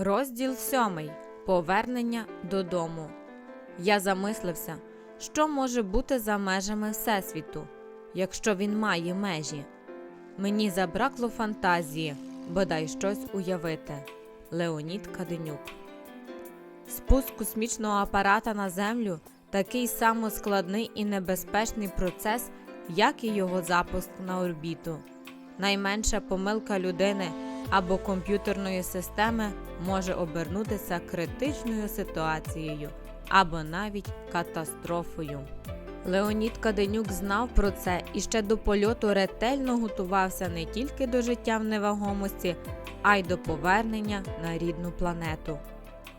Розділ сьомий. Повернення додому. Я замислився, що може бути за межами Всесвіту, якщо він має межі. Мені забракло фантазії, бодай щось уявити. Леонід Каденюк. Спуск космічного апарата на землю такий само складний і небезпечний процес, як і його запуск на орбіту. Найменша помилка людини або комп'ютерної системи може обернутися критичною ситуацією або навіть катастрофою. Леонід Каденюк знав про це і ще до польоту ретельно готувався не тільки до життя в невагомості, а й до повернення на рідну планету.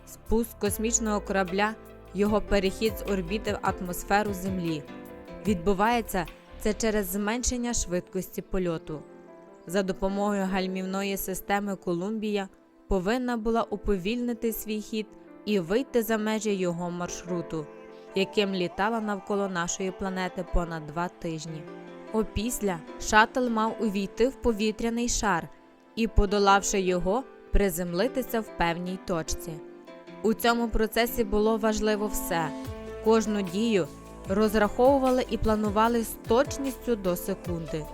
Спуск космічного корабля, його перехід з орбіти в атмосферу Землі. Відбувається це через зменшення швидкості польоту. За допомогою гальмівної системи Колумбія повинна була уповільнити свій хід і вийти за межі його маршруту, яким літала навколо нашої планети понад два тижні. Опісля шаттл мав увійти в повітряний шар і, подолавши його, приземлитися в певній точці. У цьому процесі було важливо все. Кожну дію розраховували і планували з точністю до секунди.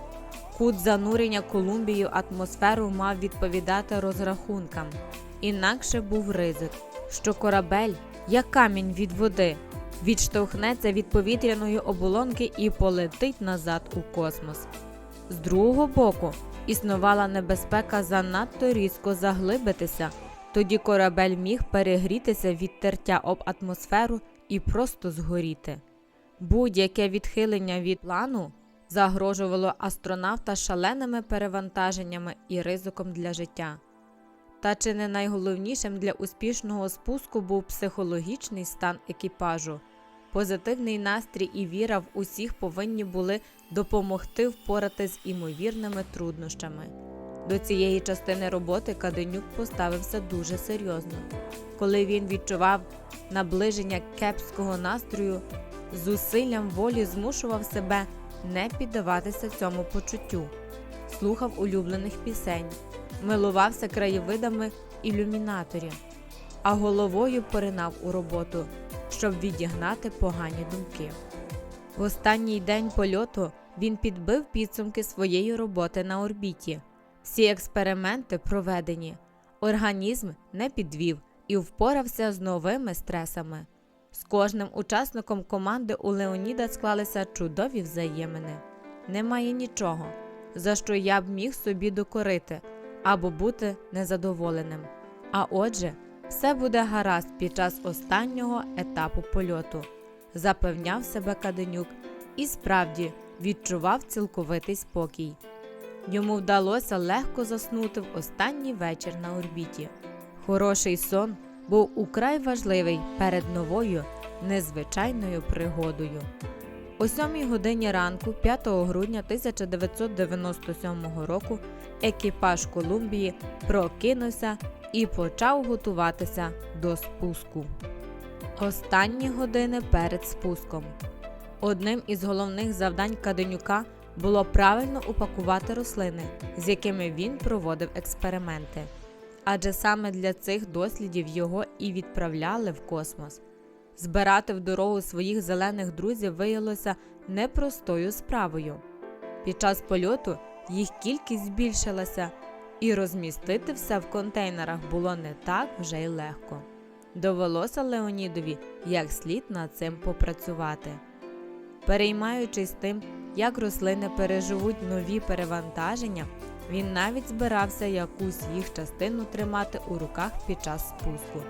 Кут занурення Колумбії в атмосферу мав відповідати розрахункам, інакше був ризик, що корабель, як камінь від води, відштовхнеться від повітряної оболонки і полетить назад у космос. З другого боку, існувала небезпека занадто різко заглибитися, тоді корабель міг перегрітися від тертя об атмосферу і просто згоріти. Будь-яке відхилення від плану загрожувало астронавта шаленими перевантаженнями і ризиком для життя. Та чи не найголовнішим для успішного спуску був психологічний стан екіпажу? Позитивний настрій і віра в усіх повинні були допомогти впоратись з імовірними труднощами. До цієї частини роботи Каденюк поставився дуже серйозно. Коли він відчував наближення кепського настрою, зусиллям волі змушував себе не піддаватися цьому почуттю, слухав улюблених пісень, милувався краєвидами ілюмінаторів, а головою поринав у роботу, щоб відігнати погані думки. В останній день польоту він підбив підсумки своєї роботи на орбіті. Всі експерименти проведені, організм не підвів і впорався з новими стресами. З кожним учасником команди у Леоніда склалися чудові взаємини. Немає нічого, за що я б міг собі докорити або бути незадоволеним. А отже, все буде гаразд під час останнього етапу польоту, запевняв себе Каденюк і справді відчував цілковитий спокій. Йому вдалося легко заснути в останній вечір на орбіті. Хороший сон був украй важливий перед новою незвичайною пригодою. О 7 годині ранку, 5 грудня 1997 року, екіпаж Колумбії прокинувся і почав готуватися до спуску. Останні години перед спуском. Одним із головних завдань Каденюка було правильно упакувати рослини, з якими він проводив експерименти. Адже саме для цих дослідів його і відправляли в космос. Збирати в дорогу своїх зелених друзів виявилося непростою справою. Під час польоту їх кількість збільшилася, і розмістити все в контейнерах було не так вже й легко. Довелося Леонідові як слід над цим попрацювати. Переймаючись тим, як рослини переживуть нові перевантаження, він навіть збирався якусь їх частину тримати у руках під час спуску.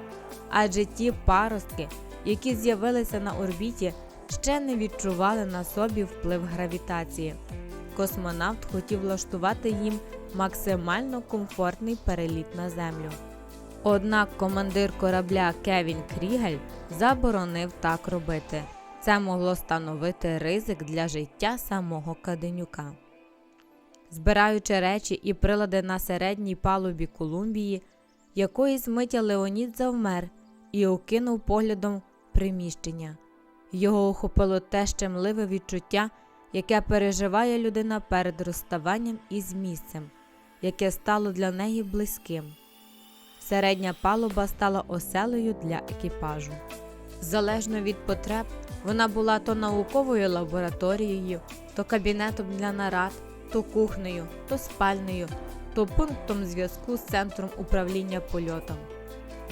Адже ті паростки, які з'явилися на орбіті, ще не відчували на собі вплив гравітації. Космонавт хотів влаштувати їм максимально комфортний переліт на землю. Однак командир корабля Кевін Крігель заборонив так робити. Це могло становити ризик для життя самого Каденюка. Збираючи речі і прилади на середній палубі Колумбії, якоїсь миті Леонід завмер і окинув поглядом приміщення. Його охопило те щемливе відчуття, яке переживає людина перед розставанням із місцем, яке стало для неї близьким. середня палуба стала оселею для екіпажу. Залежно від потреб, вона була то науковою лабораторією, то кабінетом для нарад, то кухнею, то спальнею, то пунктом зв'язку з центром управління польотом.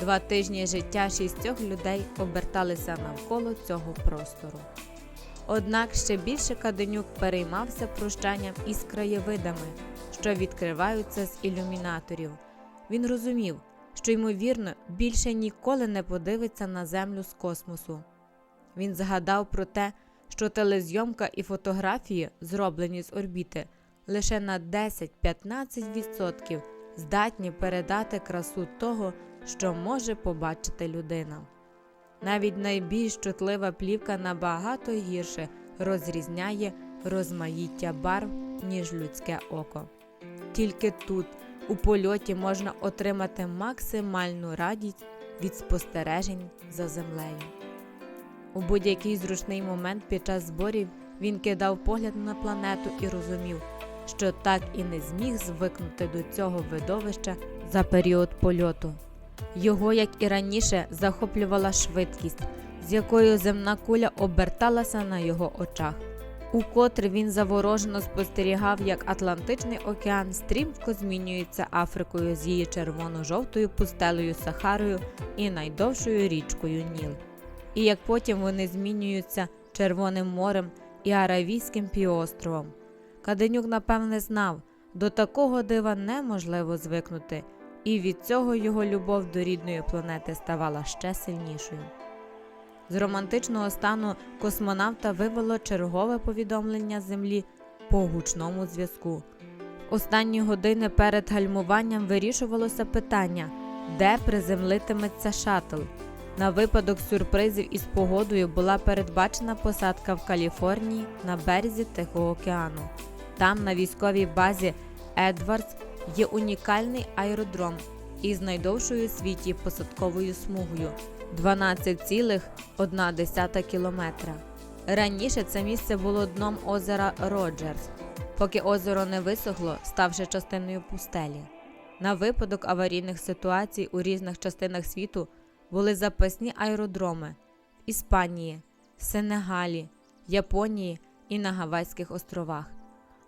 Два тижні життя шістьох людей оберталися навколо цього простору. Однак ще більше Каденюк переймався прощанням із краєвидами, що відкриваються з ілюмінаторів. Він розумів, що ймовірно більше ніколи не подивиться на землю з космосу. Він згадав про те, що телезйомка і фотографії, зроблені з орбіти, лише на 10-15% здатні передати красу того, що може побачити людина. Навіть найбільш чутлива плівка набагато гірше розрізняє розмаїття барв, ніж людське око. Тільки тут, у польоті, можна отримати максимальну радість від спостережень за землею. У будь-який зручний момент під час зборів він кидав погляд на планету і розумів, що так і не зміг звикнути до цього видовища за період польоту. Його, як і раніше, захоплювала швидкість, з якою земна куля оберталася на його очах. Укотре він заворожено спостерігав, як Атлантичний океан стрімко змінюється Африкою з її червоно-жовтою пустелею Сахарою і найдовшою річкою Ніл. І як потім вони змінюються Червоним морем і Аравійським півостровом. Каденюк, напевне, знав, до такого дива неможливо звикнути, і від цього його любов до рідної планети ставала ще сильнішою. З романтичного стану космонавта вивело чергове повідомлення землі по гучному зв'язку. Останні години перед гальмуванням вирішувалося питання, де приземлитиметься шаттл. На випадок сюрпризів із погодою була передбачена посадка в Каліфорнії на березі Тихого океану. Там, на військовій базі Едвардс, є унікальний аеродром із найдовшою світі посадковою смугою 12,1 кілометра. Раніше це місце було дном озера Роджерс, поки озеро не висохло, ставши частиною пустелі. На випадок аварійних ситуацій у різних частинах світу були запасні аеродроми в Іспанії, Сенегалі, Японії і на Гавайських островах.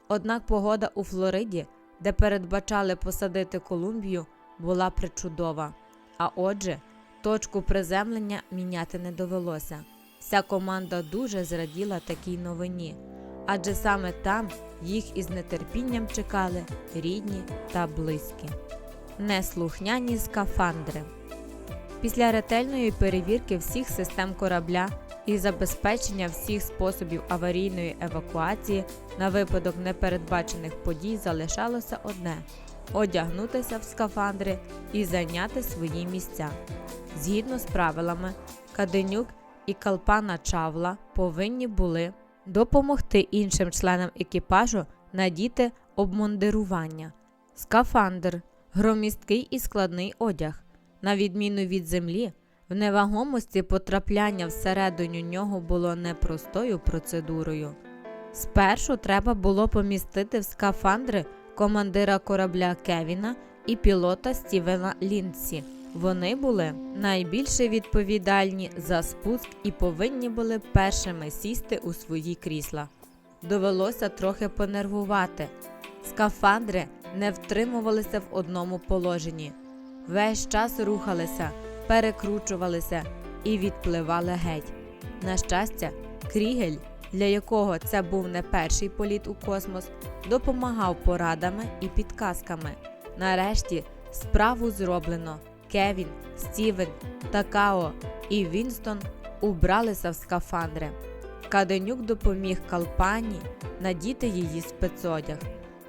Однак погода у Флориді, де передбачали посадити Колумбію, була причудова. А отже, точку приземлення міняти не довелося. Вся команда дуже зраділа такій новині, адже саме там їх із нетерпінням чекали рідні та близькі. Неслухняні скафандри. Після ретельної перевірки всіх систем корабля і забезпечення всіх способів аварійної евакуації на випадок непередбачених подій залишалося одне одягнутися в скафандри і зайняти свої місця. Згідно з правилами, Каденюк і Калпана Чавла повинні були допомогти іншим членам екіпажу надіти обмундирування, скафандр, громісткий і складний одяг. На відміну від землі, в невагомості потрапляння всередину нього було непростою процедурою. Спершу треба було помістити в скафандри командира корабля Кевіна і пілота Стівена Ліндсі. Вони були найбільше відповідальні за спуск і повинні були першими сісти у свої крісла. Довелося трохи понервувати. Скафандри не втримувалися в одному положенні. Весь час рухалися, перекручувалися і відпливали геть. На щастя, Крігель, для якого це був не перший політ у космос, допомагав порадами і підказками. Нарешті справу зроблено. Кевін, Стівен, Такао і Вінстон убралися в скафандри. Каденюк допоміг Калпані надіти її спецодяг.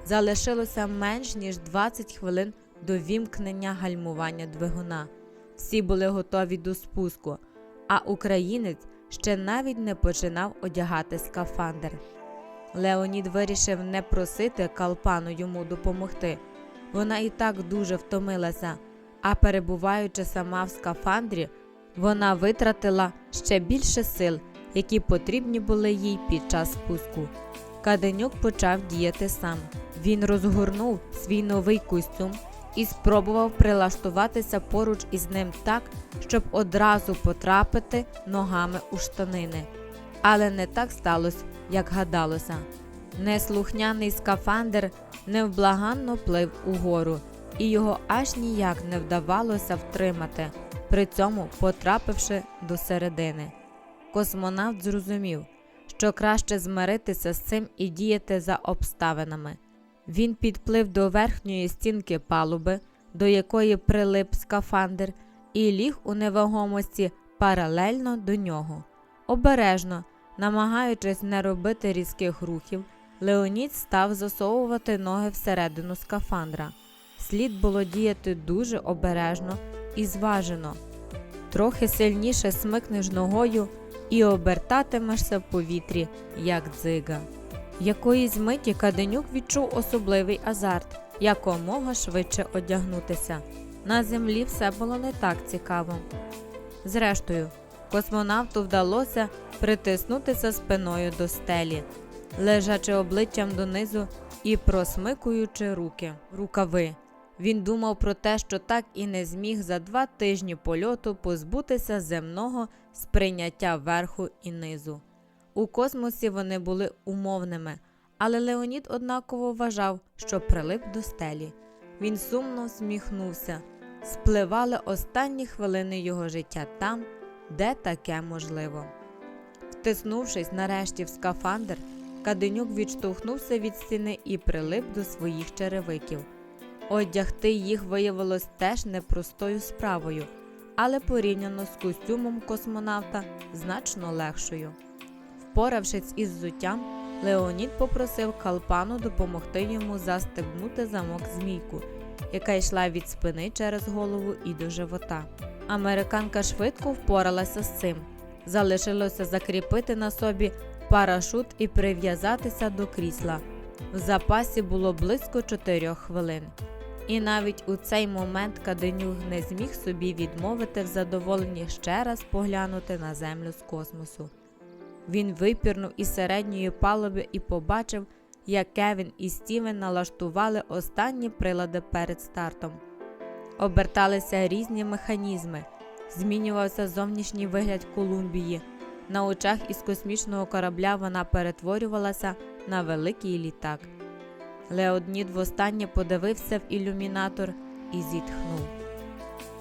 Залишилося менш ніж 20 хвилин до вімкнення гальмування двигуна. Всі були готові до спуску, а українець ще навіть не починав одягати скафандр. Леонід вирішив не просити Калпану йому допомогти. Вона і так дуже втомилася, а перебуваючи сама в скафандрі, вона витратила ще більше сил, які потрібні були їй під час спуску. Каденюк почав діяти сам. Він розгорнув свій новий костюм і спробував прилаштуватися поруч із ним так, щоб одразу потрапити ногами у штанини. Але не так сталося, як гадалося. Неслухняний скафандр невблаганно плив угору, і його аж ніяк не вдавалося втримати, при цьому потрапивши до середини. Космонавт зрозумів, що краще змиритися з цим і діяти за обставинами. Він підплив до верхньої стінки палуби, до якої прилип скафандр, і ліг у невагомості паралельно до нього. Обережно, намагаючись не робити різких рухів, Леонід став засовувати ноги всередину скафандра. Слід було діяти дуже обережно і зважено. Трохи сильніше смикнеш ногою і обертатимешся в повітрі, як дзига. Якоїсь миті Каденюк відчув особливий азарт якомога швидше одягнутися. На землі все було не так цікаво. Зрештою, космонавту вдалося притиснутися спиною до стелі, лежачи обличчям донизу і просмикуючи руки рукави. Він думав про те, що так і не зміг за два тижні польоту позбутися земного сприйняття верху і низу. У космосі вони були умовними, але Леонід однаково вважав, що прилип до стелі. Він сумно всміхнувся. Спливали останні хвилини його життя там, де таке можливо. Втиснувшись нарешті в скафандр, Каденюк відштовхнувся від стіни і прилип до своїх черевиків. Одягти їх виявилось теж непростою справою, але порівняно з костюмом космонавта значно легшою. Впоравшись із зуттям, Леонід попросив Калпану допомогти йому застебнути замок змійку, яка йшла від спини через голову і до живота. Американка швидко впоралася з цим. Залишилося закріпити на собі парашут і прив'язатися до крісла. В запасі було близько чотирьох хвилин. І навіть у цей момент Каденюк не зміг собі відмовити в задоволенні ще раз поглянути на землю з космосу. Він випірнув із середньої палуби і побачив, як Кевін і Стівен налаштували останні прилади перед стартом. Оберталися різні механізми, змінювався зовнішній вигляд Колумбії. На очах із космічного корабля вона перетворювалася на великий літак. Леонід востаннє подивився в ілюмінатор і зітхнув.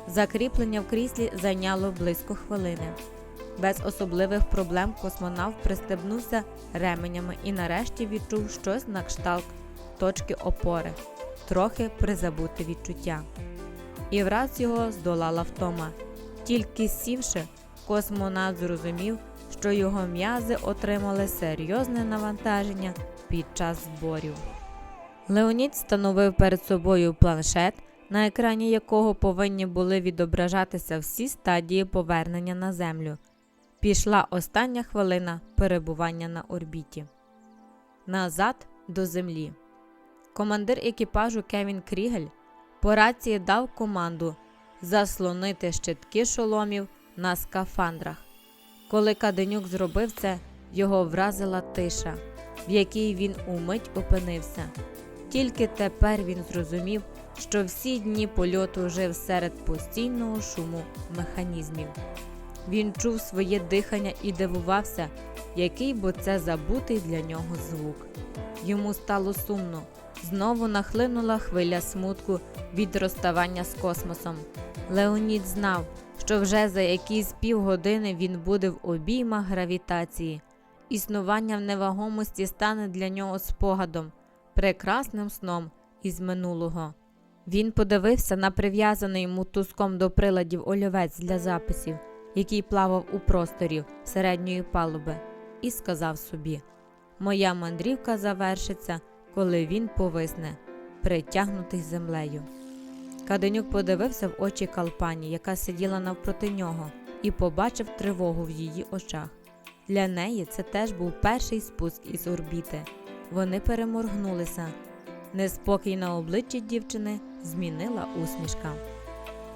Закріплення в кріслі зайняло близько хвилини. Без особливих проблем космонавт пристебнувся ременями і нарешті відчув щось на кшталт точки опори, трохи призабуте відчуття. І враз його здолала втома. Тільки сівши, космонавт зрозумів, що його м'язи отримали серйозне навантаження під час зборів. Леонід встановив перед собою планшет, на екрані якого повинні були відображатися всі стадії повернення на Землю. Пішла остання хвилина перебування на орбіті. Назад до землі. Командир екіпажу Кевін Крігель по рації дав команду заслонити щитки шоломів на скафандрах. Коли Каденюк зробив це, його вразила тиша, в якій він умить опинився. Тільки тепер він зрозумів, що всі дні польоту жив серед постійного шуму механізмів. Він чув своє дихання і дивувався, який бо це забутий для нього звук. Йому стало сумно. Знову нахлинула хвиля смутку від розставання з космосом. Леонід знав, що вже за якісь півгодини він буде в обіймах гравітації. Існування в невагомості стане для нього спогадом, прекрасним сном із минулого. Він подивився на прив'язаний мотузком до приладів олівець для записів, який плавав у просторі середньої палуби, і сказав собі: Моя мандрівка завершиться, коли він повисне, притягнутий землею. Каденюк подивився в очі Калпані, яка сиділа навпроти нього, і побачив тривогу в її очах. Для неї це теж був перший спуск із орбіти. Вони переморгнулися. Неспокій на обличчі дівчини змінила усмішка.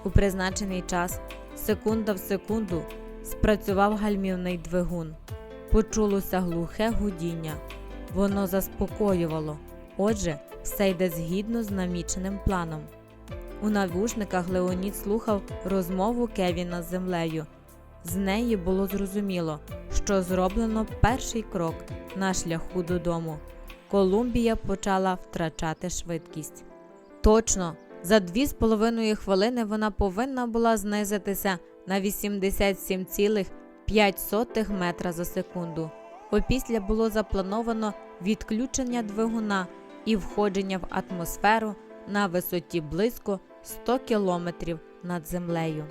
У призначений час, секунда в секунду, спрацював гальмівний двигун. Почулося глухе гудіння. Воно заспокоювало. Отже, все йде згідно з наміченим планом. У навушниках Леонід слухав розмову Кевіна з землею. З неї було зрозуміло, що зроблено перший крок на шляху додому. Колумбія почала втрачати швидкість. Точно, за дві з половиною хвилини вона повинна була знизитися на 87,5 метра за секунду. Опісля було заплановано відключення двигуна і входження в атмосферу на висоті близько 100 кілометрів над землею.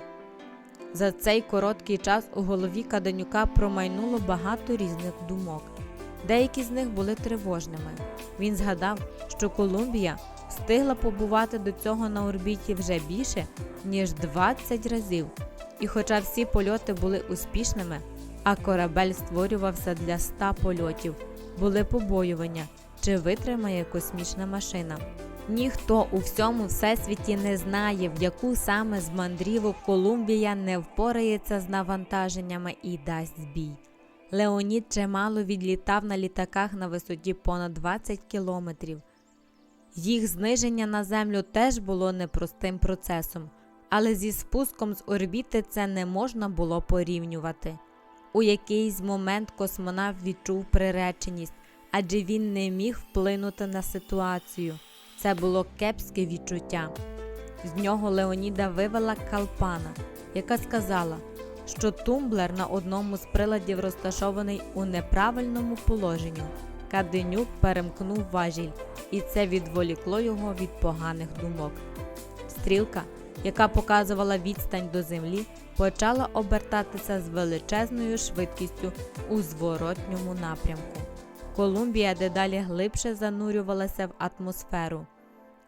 За цей короткий час у голові Каденюка промайнуло багато різних думок. Деякі з них були тривожними. Він згадав, що Колумбія встигла побувати до цього на орбіті вже більше, ніж 20 разів. І хоча всі польоти були успішними, а корабель створювався для 100 польотів, були побоювання, чи витримає космічна машина. Ніхто у всьому всесвіті не знає, в яку саме з мандрівок Колумбія не впорається з навантаженнями і дасть збій. Леонід чимало відлітав на літаках на висоті понад 20 кілометрів. Їх зниження на землю теж було непростим процесом, але зі спуском з орбіти це не можна було порівнювати. У якийсь момент космонавт відчув приреченість, адже він не міг вплинути на ситуацію. Це було кепське відчуття. З нього Леоніда вивела Калпана, яка сказала, що тумблер на одному з приладів розташований у неправильному положенні. Каденюк перемкнув важіль, і це відволікло його від поганих думок. Стрілка, яка показувала відстань до землі, почала обертатися з величезною швидкістю у зворотньому напрямку. Колумбія дедалі глибше занурювалася в атмосферу.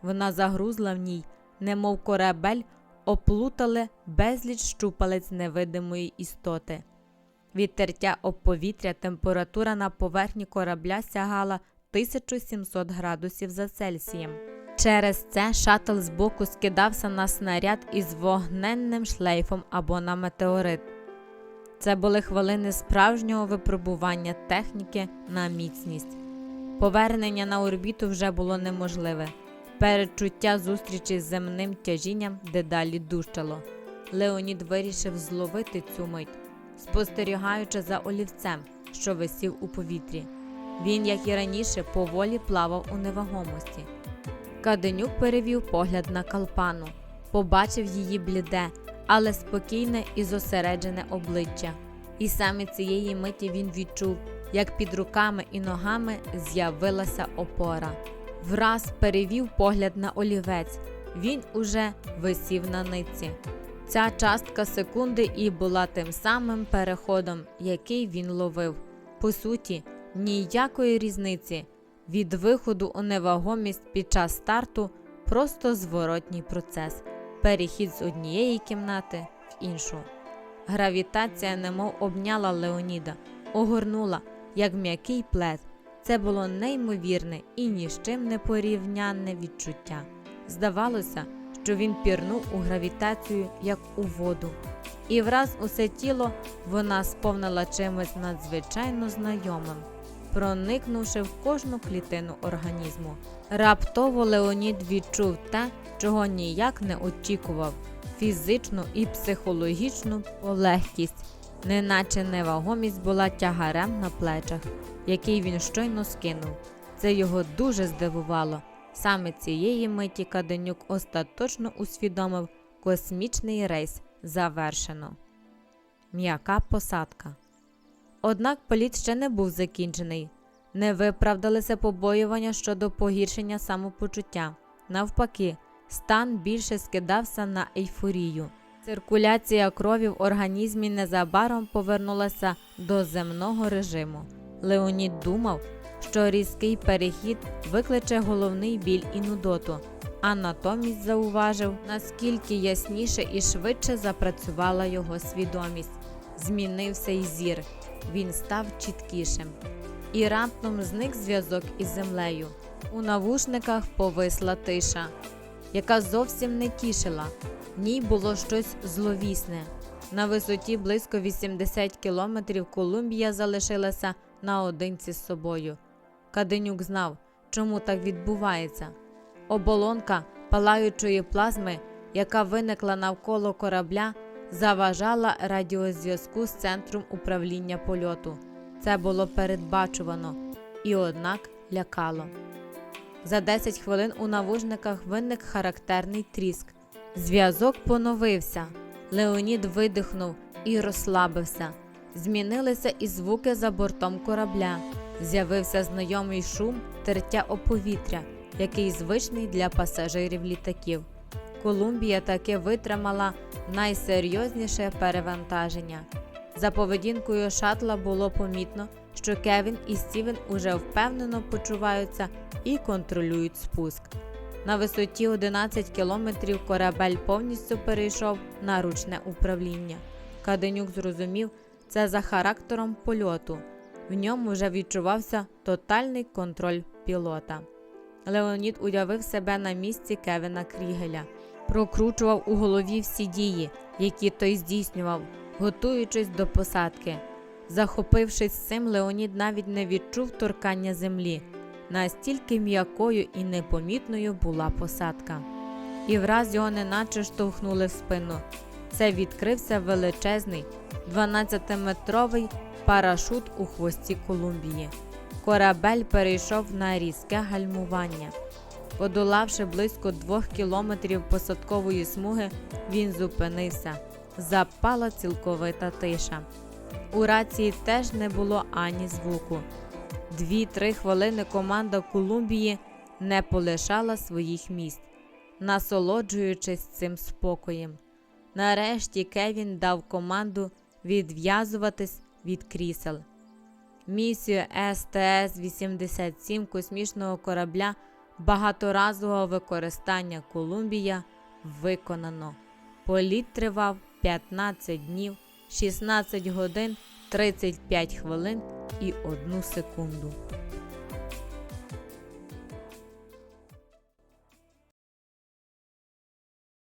Вона загрузла в ній, немов корабель, оплутали безліч щупалець невидимої істоти. Від тертя об повітря температура на поверхні корабля сягала 1700 градусів за Цельсієм. Через це шатл збоку скидався на снаряд із вогненним шлейфом або на метеорит. Це були хвилини справжнього випробування техніки на міцність. Повернення на орбіту вже було неможливе. Передчуття зустрічі з земним тяжінням дедалі дужчало. Леонід вирішив зловити цю мить, спостерігаючи за олівцем, що висів у повітрі. Він, як і раніше, поволі плавав у невагомості. Каденюк перевів погляд на калпану, побачив її бліде, але спокійне і зосереджене обличчя. І саме цієї миті він відчув, як під руками і ногами з'явилася опора. Враз перевів погляд на олівець. Він уже висів на ниці. Ця частка секунди і була тим самим переходом, який він ловив. По суті, ніякої різниці. Від виходу у невагомість під час старту просто зворотній процес, перехід з однієї кімнати в іншу. Гравітація немов обняла Леоніда, огорнула, як м'який плед. Це було неймовірне і ні з чим не порівнянне відчуття. Здавалося, що він пірнув у гравітацію, як у воду, і враз усе тіло вона сповнила чимось надзвичайно знайомим, проникнувши в кожну клітину організму. Раптово Леонід відчув те, чого ніяк не очікував фізичну і психологічну полегкість, неначе невагомість була тягарем на плечах, який він щойно скинув. Це його дуже здивувало. Саме цієї миті Каденюк остаточно усвідомив космічний рейс завершено. М'яка посадка. Однак політ ще не був закінчений. Не виправдалися побоювання щодо погіршення самопочуття. Навпаки, стан більше скидався на ейфорію. Циркуляція крові в організмі незабаром повернулася до земного режиму. Леонід думав, що різкий перехід викличе головний біль і нудоту, а натомість зауважив, наскільки ясніше і швидше запрацювала його свідомість. Змінився й зір, він став чіткішим. І раптом зник зв'язок із землею. У навушниках повисла тиша, яка зовсім не тішила. В ній було щось зловісне. На висоті близько 80 кілометрів Колумбія залишилася наодинці з собою. Каденюк знав, чому так відбувається. Оболонка палаючої плазми яка виникла навколо корабля, заважала радіозв'язку з центром управління польоту. Це було передбачувано і однак лякало. За 10 хвилин у навушниках виник характерний тріск. Зв'язок поновився. Леонід видихнув і розслабився. Змінилися і звуки за бортом корабля. З'явився знайомий шум тертя о повітря, який звичний для пасажирів літаків. Колумбія таки витримала найсерйозніше перевантаження. За поведінкою шатла було помітно, що Кевін і Стівен уже впевнено почуваються і контролюють спуск. На висоті 11 кілометрів корабель повністю перейшов на ручне управління. Каденюк зрозумів, це за характером польоту. В ньому вже відчувався тотальний контроль пілота. Леонід уявив себе на місці Кевіна Крігеля, прокручував у голові всі дії, які той здійснював, готуючись до посадки. Захопившись цим, Леонід навіть не відчув торкання землі. Настільки м'якою і непомітною була посадка. І враз його неначе штовхнули в спину. Це відкрився величезний 12-метровий парашут у хвості Колумбії. Корабель перейшов на різке гальмування. Подолавши близько двох кілометрів посадкової смуги, він зупинився. Запала цілковита тиша. У рації теж не було ані звуку. Дві-три хвилини команда Колумбії не полишала своїх місць, насолоджуючись цим спокоєм. Нарешті Кевін дав команду відв'язуватись від крісел. Місію СТС-87 космічного корабля багаторазового використання Колумбія виконано. Політ тривав 15 днів, 16 годин, 35 хвилин і 1 секунду.